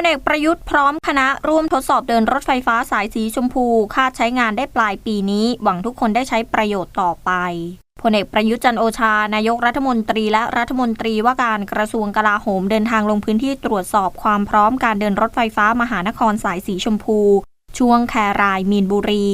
ลเอกประยุทธ์พร้อมคณะร่วมทดสอบเดินรถไฟฟ้าสายสีชมพู คาดใช้งานได้ปลายปีนี้ หวังทุกคนได้ใช้ประโยชน์ต่อไปพลเอกประยุทธ์จันโอชา นายกรัฐมนตรีและรัฐมนตรีว่าการกระทรวงกลาโหมเดินทางลงพื้นที่ตรวจสอบความพร้อมการเดินรถไฟฟ้ามหานครสายสีชมพู ช่วงแครายมีนบุรี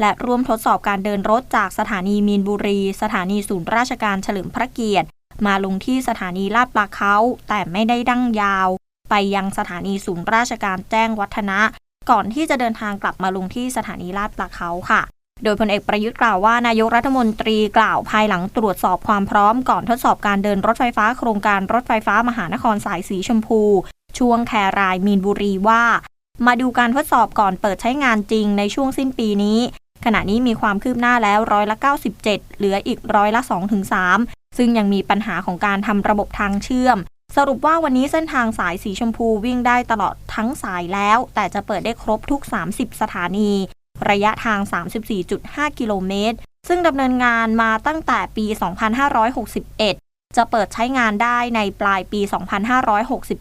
และร่วมทดสอบการเดินรถจากสถานีมีนบุรี สถานีศูนย์ราชการเฉลิมพระเกียรติ มาลงที่สถานีลาดปลาเขาแต่ไม่ได้ดั้งยาว ไปยังสถานีศูนย์ราชการแจ้งวัฒนะ ก่อนที่จะเดินทางกลับมาลงที่สถานีลาดปลาเขาค่ะ โดยพลเอกประยุทธ์กล่าวว่านายกรัฐมนตรีกล่าวภายหลังตรวจสอบความพร้อมก่อนทดสอบการเดินรถไฟฟ้าโครงการรถไฟฟ้ามหานครสายสีชมพู ช่วงแครายมีนบุรีว่า มาดูการทดสอบก่อนเปิดใช้งานจริงในช่วงสิ้นปีนี้ ขณะนี้มีความคืบหน้าแล้วร้อยละ 97 เหลืออีกร้อยละ 2-3ซึ่งยังมีปัญหาของการทำระบบทางเชื่อม สรุปว่าวันนี้เส้นทางสายสีชมพูวิ่งได้ตลอดทั้งสายแล้ว แต่จะเปิดได้ครบทุก 30 สถานี ระยะทาง 34.5 กิโลเมตร ซึ่งดำเนินงานมาตั้งแต่ปี 2561 จะเปิดใช้งานได้ในปลายปี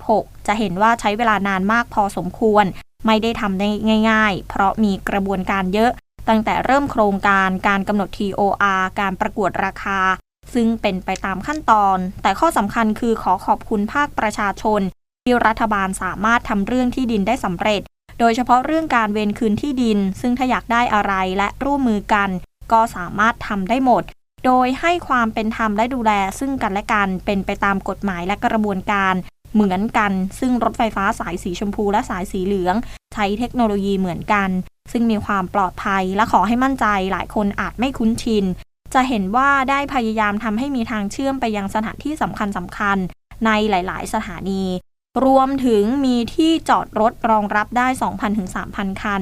2566 จะเห็นว่าใช้เวลานานมากพอสมควร ไม่ได้ทำได้ง่าย ๆ เพราะมีกระบวนการเยอะ ตั้งแต่เริ่มโครงการการกำหนด TOR การประกวดราคา ซึ่งเป็นไปตามขั้นตอน แต่ข้อสำคัญคือขอขอบคุณภาคประชาชน ที่รัฐบาลสามารถทำเรื่องที่ดินได้สำเร็จ โดยเฉพาะเรื่องการเวนคืนที่ดิน ซึ่งถ้าอยากได้อะไรและร่วมมือกัน ก็สามารถทำได้หมด โดยให้ความเป็นธรรมและดูแล ซึ่งกันและกันเป็นไปตามกฎหมายและกระบวนการ เหมือนกัน ซึ่งรถไฟฟ้าสายสีชมพูและสายสีเหลือง ใช้เทคโนโลยีเหมือนกัน ซึ่งมีความปลอดภัยและขอให้มั่นใจหลายคนอาจไม่คุ้นชิน จะเห็นว่าได้พยายามทำให้มีทางเชื่อมไปยังสถานที่สำคัญสำคัญในหลาย ๆ สถานี รวมถึงมีที่จอดรถรองรับได้ 2,000 ถึง 3,000 คัน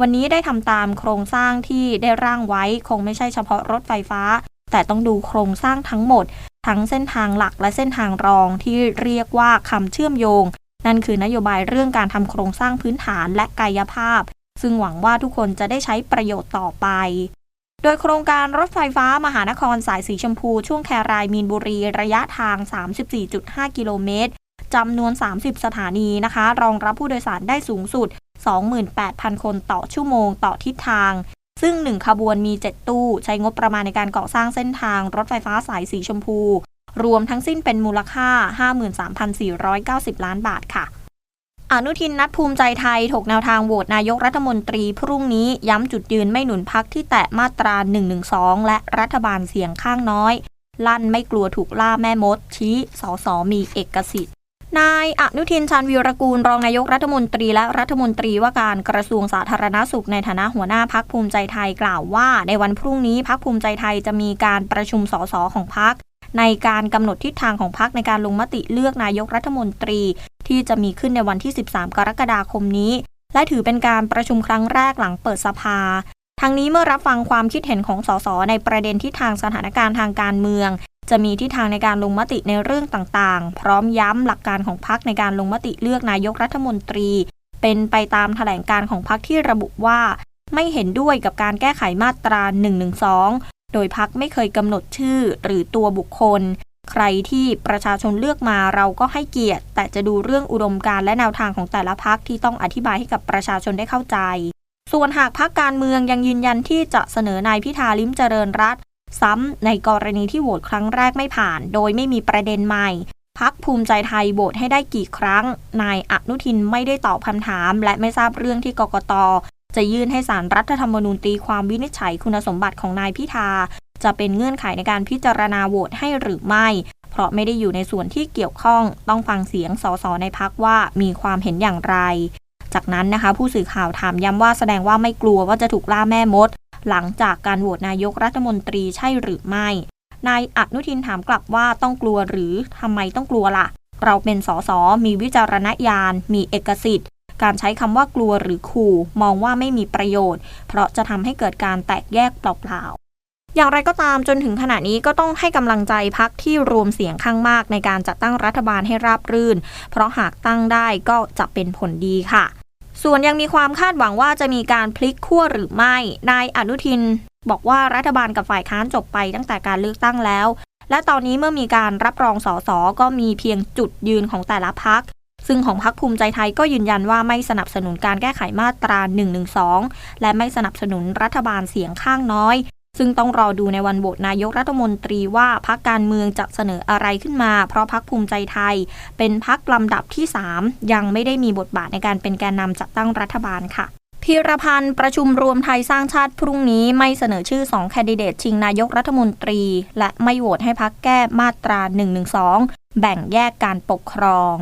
วันนี้ได้ทำตามโครงสร้างที่ได้ร่างไว้คงไม่ใช่เฉพาะรถไฟฟ้า แต่ต้องดูโครงสร้างทั้งหมด ทั้งเส้นทางหลักและเส้นทางรองที่เรียกว่าคำเชื่อมโยง นั่นคือนโยบายเรื่องการทำโครงสร้างพื้นฐานและกายภาพ ซึ่งหวังว่าทุกคนจะได้ใช้ประโยชน์ต่อไป ดยโครงการรถไฟฟ้ามหานครสายสีชมพู ช่วงแครายมีนบุรีระยะทาง 34.5 กิโลเมตรจำนวน 30 สถานีนะคะ รองรับผู้โดยสารได้สูงสุด 28,000 คนต่อชั่วโมงต่อทิศทาง ซึ่ง 1 ขบวนมี 7 ตู้ ใช้งบประมาณในการก่อสร้างเส้นทางรถไฟฟ้าสายสีชมพู รวมทั้งสิ้นเป็นมูลค่า 53,490 ล้านบาทค่ะ อนุทินนัดภูมิใจไทย ถกแนวทางโหวตนายกรัฐมนตรี พรุ่งนี้ย้ำจุดยืนไม่หนุนพักที่แตะมาตรา 112 และรัฐบาลเสียงข้างน้อย ลั่นไม่กลัวถูกล่าแม่มด ชี้สอสอมีเอกสิทธิ์นายอนุทินชาญวีรกูลรองนายกรัฐมนตรีและรัฐมนตรีว่าการกระทรวงสาธารณาสุขในฐานะหัวหน้าพักภูมิใจไทยกล่าวว่า ในวันพรุ่งนี้พักภูมิใจไทยจะมีการประชุมสสของพักในการกำหนดทิศทางของพักในการลงมติเลือกนายกรัฐมนตรี ที่จะมีขึ้นในวันที่ 13 กรกฎาคมนี้ และถือเป็นการประชุมครั้งแรกหลังเปิดสภาทั้งนี้เมื่อรับฟังความคิดเห็นของสสในประเด็นทิศทางสถานการณ์ทางการเมือง จะมีทิศทางในการลงมติในเรื่องต่างๆ พร้อมย้ำหลักการของพักในการลงมติเลือกนายกรัฐมนตรี เป็นไปตามแถลงการของพักที่ระบุว่า ไม่เห็นด้วยกับการแก้ไขมาตรา112โดยพักไม่เคยกำหนดชื่อหรือตัวบุคคล ใครที่ประชาชนเลือกมาเราก็ให้เกียรติ แต่จะดูเรื่องอุดมการณ์และแนวทางของแต่ละพักที่ต้องอธิบายให้กับประชาชนได้เข้าใจ ส่วนหากพักการเมืองยังยืนยันที่จะเสนอนายพิธาลิ้มเจริญรัตซ้ำในกรณีที่โหวตครั้งแรกไม่ผ่าน โดยไม่มีประเด็นใหม่พักภูมิใจไทยโหวตให้ได้กี่ครั้ง นายอนุทินไม่ได้ตอบคำถาม และไม่ทราบเรื่องที่กกต จะยื่นให้สารรัฐธรรมนูญตีความวินิจฉัยคุณสมบัติของนายพิธา จะเป็นเงื่อนไขในการพิจารณาโหวตให้หรือไม่ เพราะไม่ได้อยู่ในส่วนที่เกี่ยวข้อง ต้องฟังเสียงสสในพักว่ามีความเห็นอย่างไร จากนั้นนะคะ ผู้สื่อข่าวถามย้ำว่าแสดงว่าไม่กลัวว่าจะถูกล่าแม่มด หลังจากการโหวตนายกรัฐมนตรีใช่หรือไม่ นายอนุทินถามกลับว่าต้องกลัวหรือทำไมต้องกลัวล่ะ เราเป็นสสมีวิจารณญาณ มีเอกสิทธิ์การใช้คำว่ากลัวหรือขู่มองว่าไม่มีประโยชน์ เพราะจะทำให้เกิดการแตกแยกเปล่าๆ อย่างไรก็ตามจนถึงขณะนี้ก็ต้องให้กำลังใจพักที่รวมเสียงข้างมากในการจัดตั้งรัฐบาลให้ราบรื่น เพราะหากตั้งได้ก็จะเป็นผลดีค่ะ ส่วนยังมีความคาดหวังว่าจะมีการพลิกขั้วหรือไม่ นายอนุทิน บอกว่ารัฐบาลกับฝ่ายค้านจบไปตั้งแต่การเลือกตั้งแล้ว และตอนนี้เมื่อมีการรับรองสสก็มีเพียงจุดยืนของแต่ละพักซึ่งของพรรคภูมิใจไทยก็ยืนยันว่าไม่สนับสนุนการแก้ไขมาตรา 112 และไม่สนับสนุนรัฐบาลเสียงข้างน้อย ซึ่งต้องรอดูในวันโหวตนายกรัฐมนตรีว่าพรรคการเมืองจะเสนออะไรขึ้นมา เพราะพรรคภูมิใจไทย เป็นพรรคลำดับที่ 3 ยังไม่ได้มีบทบาทในการเป็นแกนนำจัดตั้งรัฐบาลค่ะพีรพันธ์ประชุมรวมไทยสร้างชาติพรุ่งนี้ไม่เสนอชื่อ 2 แคนดิเดตชิงนายกรัฐมนตรี และไม่โหวตให้พักแก้มาตรา 112 แบ่งแยกการปกครอง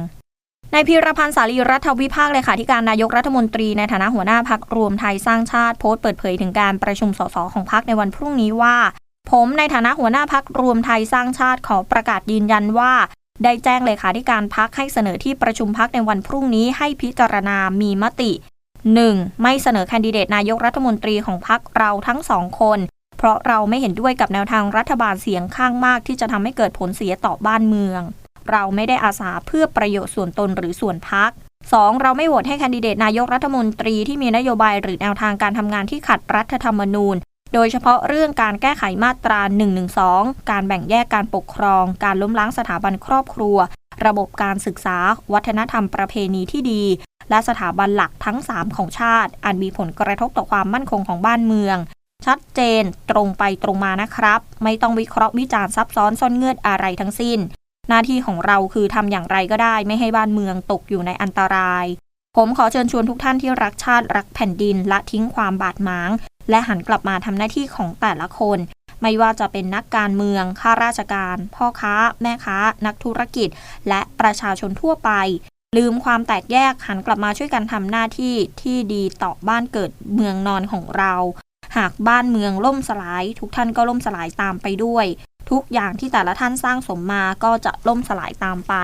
นายพีรพันธ์สารีรัฐวิภาคเลยค่ะที่การนายกรัฐมนตรีในฐานะหัวหน้าพักรวมไทยสร้างชาติโพสต์เปิดเผยถึงการประชุมสสของพักในวันพรุ่งนี้ว่า ผมในฐานะหัวหน้าพักรวมไทยสร้างชาติขอประกาศยืนยันว่า ได้แจ้งเลขาธิการพักให้เสนอที่ประชุมพักในวันพรุ่งนี้ให้พิจารณามีมติ 1. ไม่เสนอแคนดิเดตนายกรัฐมนตรีของพักเราทั้งสองคน เพราะเราไม่เห็นด้วยกับแนวทางรัฐบาลเสียงข้างมากที่จะทำให้เกิดผลเสียต่อบ้านเมือง เราไม่ได้อาสาเพื่อประโยชน์ส่วนตนหรือส่วนพัก 2. เราไม่โหวตให้แคนดิเดตนายกรัฐมนตรีที่มีนโยบายหรือแนวทางการทำงานที่ขัดรัฐธรรมนูญ โดยเฉพาะเรื่องการแก้ไขมาตรา112 การแบ่งแยกการปกครอง การล้มล้างสถาบันครอบครัว ระบบการศึกษา วัฒนธรรมประเพณีที่ดี และสถาบันหลักทั้ง 3 ของชาติอันมีผลกระทบต่อความมั่นคงของบ้านเมือง ชัดเจน ตรงไปตรงมานะครับ ไม่ต้องวิเคราะห์วิจารณ์ซับซ้อนซ่อนเงื่อนอะไรทั้งสิ้น หน้าที่ของเราคือทำอย่างไรก็ได้ไม่ให้บ้านเมืองตกอยู่ในอันตราย ผมขอเชิญชวนทุกท่านที่รักชาติรักแผ่นดินละทิ้งความบาดหมาง และหันกลับมาทำหน้าที่ของแต่ละคน ไม่ว่าจะเป็นนักการเมืองข้าราชการ พ่อค้า แม่ค้า นักธุรกิจ และประชาชนทั่วไป ลืมความแตกแยกหันกลับมาช่วยกันทำหน้าที่ที่ดีต่อบ้านเกิดเมืองนอนของเราหากบ้านเมืองล่มสลาย ทุกท่านก็ล่มสลายตามไปด้วย ทุกอย่างที่แต่ละท่านสร้างสมมาก็จะล่มสลายตามไป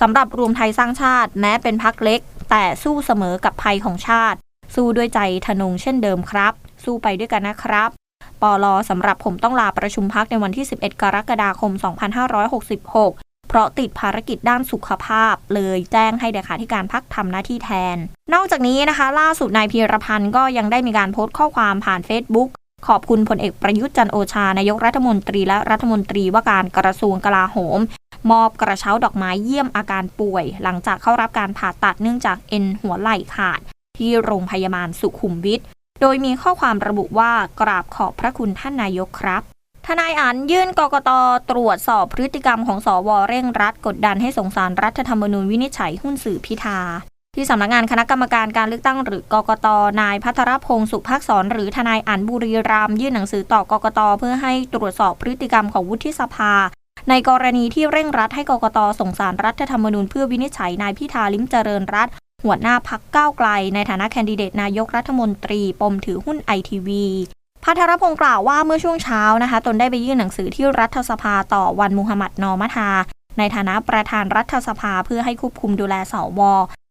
สำหรับรวมไทยสร้างชาติแม้เป็นพักเล็ก แต่สู้เสมอกับภัยของชาติ สู้ด้วยใจทนงเช่นเดิมครับ สู้ไปด้วยกันนะครับปลอสำหรับผมต้องลาประชุมพักในวันที่ 11 กรกฎาคม 2566 เพราะติดภารกิจด้านสุขภาพ เลยแจ้งให้เดขาธิการพักทำหน้าที่แทน นอกจากนี้นะคะ ล่าสุดนายพีรพันธ์ก็ยังได้มีการโพสต์ข้อความผ่าน Facebook ขอบคุณพลเอกประยุทธ์จันโอชานายกรัฐมนตรีและรัฐมนตรีว่าการกระทรวงกลาโหม มอบกระเช้าดอกไม้เยี่ยมอาการป่วย หลังจากเข้ารับการผ่าตัดเนื่องจากเอ็นหัวไหล่ขาด ที่โรงพยาบาลสุขุมวิทโดยมีข้อความระบุว่ากราบขอบพระคุณท่านนายกครับทนายอันยื่นกกตตรวจสอบพฤติกรรมของสวเร่งรัดกดดันให้สงสารรัฐธรรมนูญวินิจฉัยหุ้นสื่อพิธา ที่สำนักงานคณะกรรมการการเลือกตั้งหรือกกตนายพัทรพงศ์สุภาคสอนหรือทนายอันบุรีรามยื่นหนังสือต่อกกตเพื่อให้ตรวจสอบพฤติกรรมของวุฒิสภา ในกรณีที่เร่งรัดให้กกตส่งสารรัฐธรรมนูญเพื่อวินิจฉัยนายพิธาลิมเจริญรัตหัวหน้าพักก้าวไกล ในฐานะแคนดิเดตนายกรัฐมนตรีปมถือหุ้นไอทีวีพัทรพงศ์กล่าวว่าเมื่อช่วงเช้านะคะ ตนได้ไปยื่นหนังสือที่รัฐสภาต่อวันมุฮัมหมัดนอมัทา ในฐานะประธานรัฐสภาเพื่อให้ควบคุมดูแลสว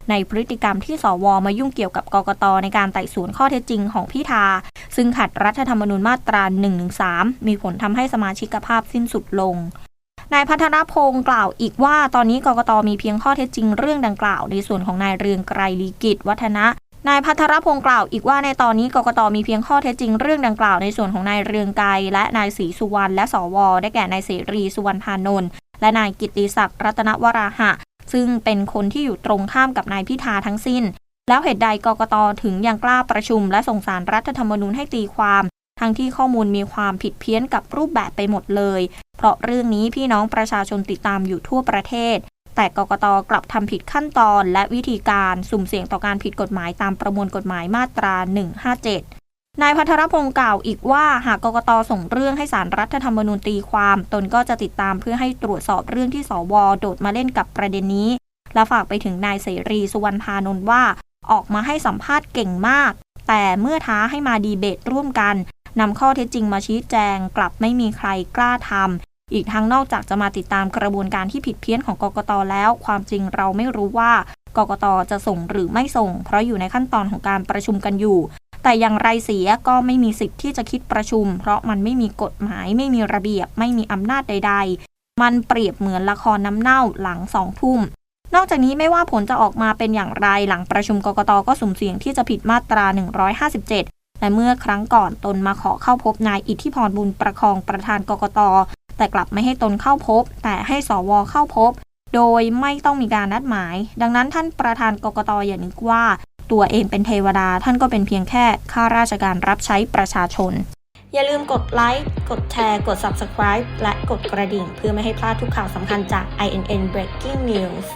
ในพฤติกรรมที่สวมายุ่งเกี่ยวกับกกตในการไต่สวนข้อเท็จจริงของพิธา ซึ่งขัดรัฐธรรมนูญมาตรา113มีผลทำให้สมาชิกภาพสิ้นสุดลงนายพัฒนพงศ์กล่าวอีกว่า ตอนนี้กกตมีเพียงข้อเท็จจริงเรื่องดังกล่าว ในส่วนของนายเรืองไกรลีกิจวัฒนะนายพัทรพงศ์กล่าวอีกว่าในตอนนี้กกตมีเพียงข้อเท็จจริงเรื่องดังกล่าวในส่วนของนายเรืองไกรและนายศรีสุวรรณและสว ได้แก่นายเสรีสุวรรณพานนท์และนายกิติศักดิ์รัตนวราหะ ซึ่งเป็นคนที่อยู่ตรงข้ามกับนายพิธาทั้งสิ้น แล้วเหตุใดกกตถึงยังกล้าประชุม และส่งสารรัฐธรรมนูญให้ตีความ ทั้งที่ข้อมูลมีความผิดเพี้ยนกับรูปแบบไปหมดเลย เพราะเรื่องนี้พี่น้องประชาชนติดตามอยู่ทั่วประเทศ แต่กกตกลับทำผิดขั้นตอนและวิธีการสุ่มเสี่ยงต่อการผิดกฎหมายตามประมวลกฎหมายมาตรา 157 นายพัทรพงศ์กล่าวอีกว่าหากกกตส่งเรื่องให้สารรัฐธรรมนูญตีความ ตนก็จะติดตามเพื่อให้ตรวจสอบเรื่องที่สวโดดมาเล่นกับประเด็นนี้ และฝากไปถึงนายเสรีสุวรรณพานนท์ว่า ออกมาให้สัมภาษณ์เก่งมาก แต่เมื่อท้าให้มาดีเบตร่วมกันนำข้อเท็จจริงมาชี้แจง กลับไม่มีใครกล้าทำอีกทั้งนอกจากจะมาติดตามกระบวนการที่ผิดเพี้ยนของกกตแล้ว ความจริงเราไม่รู้ว่ากกตจะส่งหรือไม่ส่ง เพราะอยู่ในขั้นตอนของการประชุมกันอยู่ แต่อย่างไรเสียก็ไม่มีสิทธิ์ที่จะคิดประชุม เพราะมันไม่มีกฎหมาย ไม่มีระเบียบ ไม่มีอำนาจใด ๆ มันเปรียบเหมือนละครน้ำเน่าหลังสองทุ่มนอกจากนี้ไม่ว่าผลจะออกมาเป็นอย่างไรหลังประชุมกกตก็สุ่มเสี่ยงที่จะผิดมาตรา 157 และเมื่อครั้งก่อนตนมาขอเข้าพบนายอิทธิพรบุญประคองประธานกกต แต่กลับไม่ให้ตนเข้าพบ แต่ให้สวเข้าพบ โดยไม่ต้องมีการนัดหมาย ดังนั้นท่านประธานกกตอย่านึกว่า ตัวเองเป็นเทวดา ท่านก็เป็นเพียงแค่ข้าราชการรับใช้ประชาชน อย่าลืมกดไลค์ กดแชร์ กด Subscribe และกดกระดิ่ง เพื่อไม่ให้พลาดทุกข่าวสำคัญจาก INN Breaking News